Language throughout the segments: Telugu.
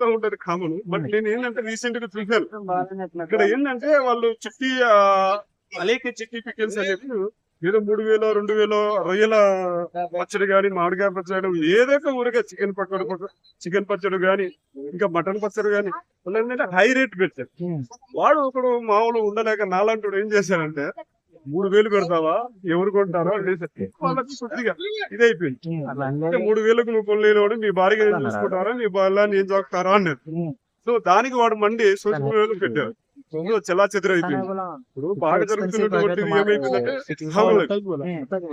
చెప్తా ఉంటది కామన్. బట్ నేను ఏంటంటే రీసెంట్గా చూసాను ఇక్కడ ఏంటంటే వాళ్ళు చిట్టి అనేక చిట్టి పికిల్స్ అనేవి ఏదో మూడు వేలు రెండు వేలు రొయ్యల పచ్చడి గాని మామిడికాయ పచ్చడి ఏదో ఒక ఊరిగా చికెన్ పచ్చడి చికెన్ పచ్చడి గాని ఇంకా మటన్ పచ్చడి గాని వాళ్ళు ఏంటంటే హై రేట్ పెట్టారు. వాడు ఒకడు మామూలు ఉండలేక నాలంటుడు ఏం చేశాడంటే మూడు వేలు పెడతావా? ఎవరు కొంటారో ఇదైపోయింది. అంటే మూడు వేలకు నువ్వు కొనలేనివాడు మీ భార్య చూసుకుంటారా? నీ బాల్యాన్ని ఏం చూస్తారా అన్నారు సో దానికి వాడు మండి సోషల్ మీడియాలో పెట్టారు. ఇప్పుడు బాగా జరుగుతున్నటువంటి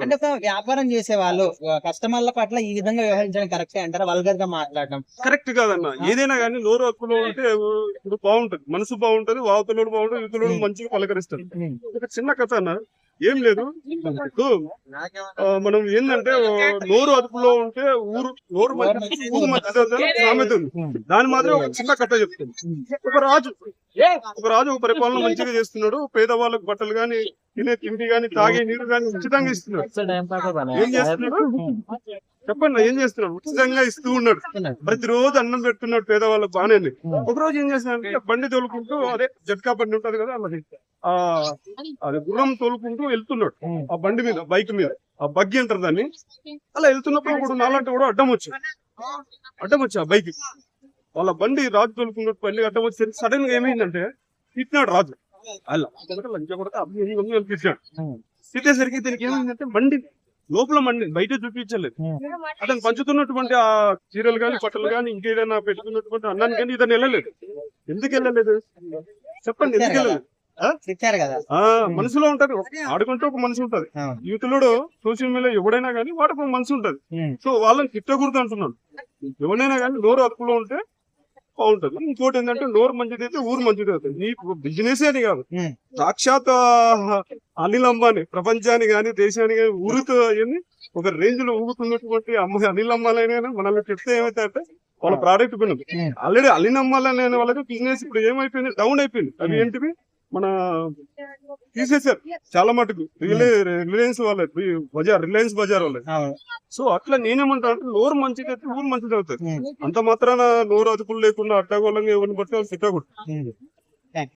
అంటే ఒక వ్యాపారం చేసే వాళ్ళు కస్టమర్ల పట్ల ఈ విధంగా వ్యవహరించడం కరెక్టే అంటారా? వల్గర్గా మాట్లాడడం. కరెక్ట్ కాదన్న. ఏదైనా కానీ నోరు హక్కులో ఉంటే ఇప్పుడు బాగుంటది. మనసు బాగుంటది వావతలోడు బాగుంటది యువతలోడు మంచిగా పలకరిస్తారు. ఒక చిన్న కథ అన్న. ఏం లేదు. మనం ఏంటంటే నోరు అదుపులో ఉంటే ఊరు నోరు మంచి ఊరు అని సామెత ఉంది దాని మాత్రం ఒక చిన్న కథ చెప్తుంది ఒక రాజు ఒక రాజు ఒక పరిపాలన మంచిగా చేస్తున్నాడు. పేదవాళ్ళకు బట్టలు గాని తినే తిండి గాని తాగే నీరు గాని ఉచితంగా ఇస్తున్నాడు. ఏం చేస్తున్నాడు? చెప్పండి ఏం చేస్తున్నాడు? ఉచితంగా ఇస్తూ ఉన్నాడు. ప్రతిరోజు అన్నం పెడుతున్నాడు పేదవాళ్ళకు బాగానే. ఉంది. ఒక రోజు ఏం చేస్తున్నాడు బండి తోలుకుంటూ అదే జట్కా బండి ఉంటది కదా అలా ఆ అది గుర్రం తోలుకుంటూ వెళ్తున్నాడు. ఆ బండి మీద బైక్ మీద. ఆ బగ్గి అంటారు దాన్ని. అలా వెళ్తున్నప్పుడు ఒకడు నాలంటే కూడా అడ్డం వచ్చి అడ్డం వచ్చి ఆ బైక్. వాళ్ళ బండి రాజు తోలుకున్నట్టు బండి అడ్డం వచ్చి సడన్గా ఏమైందంటే తిట్టినాడు రాజు. అలా. తిట్టేసరికి దీనికి ఏమైందంటే బండి లోపల మండి బయట చూపించలేదు. అతను పంచుతున్నటువంటి ఆ చీరలు గాని బట్టలు గాని ఇంకేదైనా పెట్టుకున్నటువంటి అన్నాన్ని కానీ ఇతను వెళ్ళలేదు. ఎందుకు వెళ్ళలేదు? చెప్పండి ఎందుకు వెళ్ళలేదు? మనసులో ఉంటది. ఆడుకుంటే ఒక మనసు ఉంటది. అవును. యూత్లో సోషల్ మీడియా ఎవడైనా కానీ వాడికి ఒక మనసు ఉంటది. సో వాళ్ళని తిట్టకూడదు అంటున్నాను ఎవరైనా కానీ నోరు అదుపులో ఉంటే బాగుంటది. ఇంకోటి ఏంటంటే నోరు మంచిది అయితే ఊరు మంచిది అవుతుంది. నీ బిజినెస్ అని కాదు. సాక్షాత్ అనిల్ అంబానీ ప్రపంచాన్ని గాని దేశాన్ని గాని ఊరుతో ఏంది ఒక రేంజ్లో ఊగుతున్నటువంటి అమ్మ అనిల్ అంబానీ మనల్ని చెప్తే ఏమైతే అంటే వాళ్ళ ప్రోడక్ట్ ఉమ్. ఆల్రెడీ అనే వాళ్ళకి బిజినెస్ ఇప్పుడు ఏమైపోయింది? డౌన్ అయిపోయింది. అది ఉమ్. ఏంటివి? మన తీసేసారు చాలా మటుకు. రిలే రిలయన్స్ వాళ్ళ. బజార్ రిలయన్స్ బజార్ వాళ్ళ. సో అట్లా నేనేమంటా అంటే నోరు మంచిది అయితే ఊరు మంచిది అవుతుంది ఉమ్. అంత మాత్రాన నోరు అదుపులు లేకుండా అడ్డగోళంగా ఎవరిని బట్టి వాళ్ళు తిట్టకూడదు. ఉమ్.